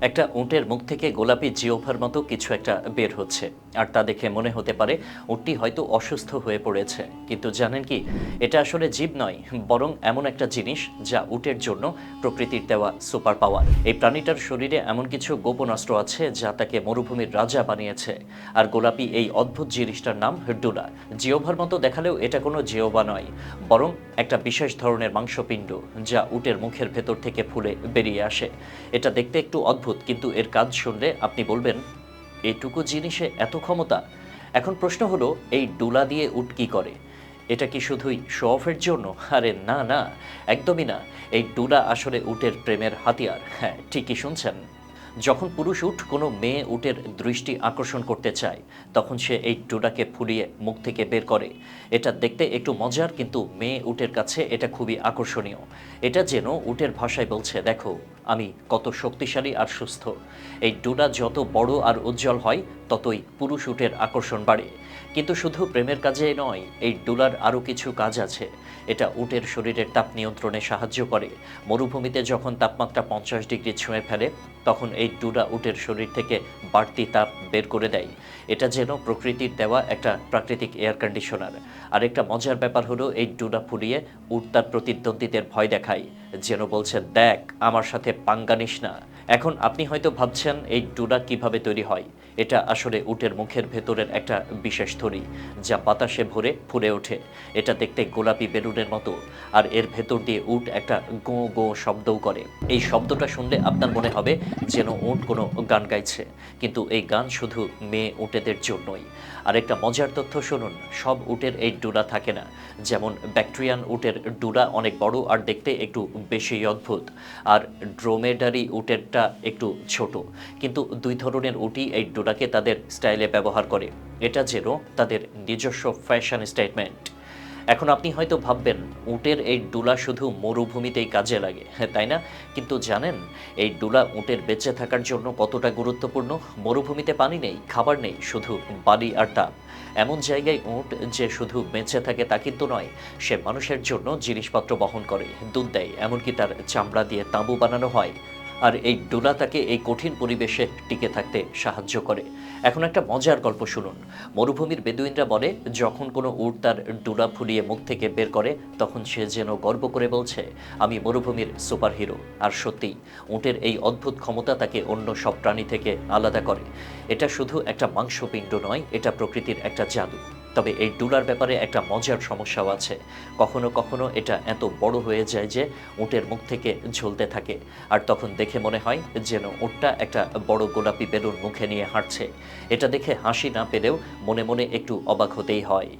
একটা উটের মুখ থেকে গোলাপি জিওফার মতো কিছু একটা বের হচ্ছে। আর তা দেখে মনে হতে পারে উটটি হয়তো অসুস্থ হয়ে পড়েছে। কিন্তু জানেন কি, এটা আসলে জীব নয়, বরং এমন একটা জিনিস যা উটের জন্য প্রকৃতির দেওয়া সুপার পাওয়ার। এই প্রাণীটার শরীরে এমন কিছু গোপন অস্ত্র আছে যা তাকে মরুভূমির রাজা বানিয়েছে। আর গোলাপি এই অদ্ভুত জিনিসটার নাম ডুলা। জিওভার মতো দেখালেও এটা কোনো জিওবা নয়, বরং একটা বিশেষ ধরনের মাংসপিণ্ড যা উটের মুখের ভেতর থেকে ফুলে বেরিয়ে আসে। এটা দেখতে একটু অদ্ভুত কিন্তু এর কাজ শুনলে আপনি বলবেন এইটুকু জিনিসে এত ক্ষমতা? এখন প্রশ্ন হলো, এই ডুলা দিয়ে উট কি করে? এটা কি শুধুই শো অফের জন্য? আরে না না, একদমই না। এই ডুলা আসলে উটের প্রেমের হাতিয়ার। হ্যাঁ ঠিকই শুনছেন। যখন পুরুষ উট কোনো মেয়ে উটের দৃষ্টি আকর্ষণ করতে চায়, তখন সে এই ডুলাকে ফুলিয়ে মুখ থেকে বের করে। এটা দেখতে একটু মজার, কিন্তু মেয়ে উটের কাছে এটা খুবই আকর্ষণীয়। এটা যেন উটের ভাষায় বলছে, দেখো আমি কত শক্তিশালী আর সুস্থ। এই ডোনা যত বড় আর উজ্জ্বল হয় ততই পুরুষ উটের আকর্ষণ বাড়ে। কিন্তু শুধু প্রেমের কাজে নয়, এই ডুলার আরও কিছু কাজ আছে। এটা উটের শরীরের তাপ নিয়ন্ত্রণে সাহায্য করে। মরুভূমিতে যখন তাপমাত্রা পঞ্চাশ ডিগ্রি ছুঁয়ে ফেলে, তখন এই ডুলা উটের শরীর থেকে বাড়তি তাপ বের করে দেয়। এটা যেন প্রকৃতির দেওয়া একটা প্রাকৃতিক এয়ার কন্ডিশনার। আর একটা মজার ব্যাপার হলো, এই ডুলা ফুলিয়ে উট তার প্রতিদ্বন্দ্বীদের ভয় দেখায়। যেন বলছে, দেখ, আমার সাথে পাঙ্গানিস না। এখন আপনি হয়তো ভাবছেন এই ডুলা কীভাবে তৈরি হয়? এটা আসলে উটের মুখের ভেতরের একটা বিশেষ থরি যা বাতাসে ভরে ফুলে ওঠে। এটা দেখতে গোলাপি বেলুনের মতো, আর এর ভেতর দিয়ে উট একটা গো গো শব্দও করে। এই শব্দটা শুনলে আপনার মনে হবে যেন উট কোনো গান গাইছে, কিন্তু এই গান শুধু মেয়ে উটেদের জন্যই। আর একটা মজার তথ্য শুনুন, সব উটের এই ডুলা থাকে না। যেমন ব্যাকটেরিয়ান উটের ডুলা অনেক বড় আর দেখতে একটু বেশি অদ্ভুত। আর ড্রোমেডারি উটেরটা একটু ছোট। কিন্তু দুই ধরনের উটি এই ডুলাকে তাদের স্টাইলে ব্যবহার করে। এটা যেন তাদের নিজস্ব ফ্যাশন স্টেটমেন্ট। এখন আপনি হয়তো ভাববেন, উটের এই ডুলা শুধু মরুভূমিতেই কাজে লাগে, তাই না? কিন্তু জানেন, এই ডুলা উটের বেঁচে থাকার জন্য কতটা গুরুত্বপূর্ণ? মরুভূমিতে পানি নেই, খাবার নেই, শুধু বালি আর তাপ। এমন জায়গায় উট যে শুধু বেঁচে থাকে তা কিন্তু নয়, সে মানুষের জন্য জিনিসপত্র বহন করে, দুধ দেয়, এমনকি তার চামড়া দিয়ে তাঁবু বানানো হয়। আর এই ডোলা তাকে এই কঠিন পরিবেশে টিকে থাকতে সাহায্য করে। এখন একটা মজার গল্প শুনুন। মরুভূমির বেদুইনরা বলে, যখন কোনো উট তার ডোলা ফুলিয়ে মুখ থেকে বের করে, তখন সে যেন গর্ব করে বলছে, আমি মরুভূমির সুপারহিরো। আর সত্যিই, উটের এই অদ্ভুত ক্ষমতা তাকে অন্য সব প্রাণী থেকে আলাদা করে। এটা শুধু একটা মাংসপিণ্ড নয়, এটা প্রকৃতির একটা জাদু তবে এই ডুলার ব্যাপারে একটা মজার সমস্যাও আছে। কখনো কখনো এটা এত বড় হয়ে যায় যে উটের মুখ থেকে ঝুলতে থাকে। আর তখন দেখে মনে হয় যেন উটটা একটা বড় গোলাপি বেলুন মুখে নিয়ে হাঁটছে। এটা দেখে হাসি না পেলেও মনে মনে একটু অবাক হতেই হয়।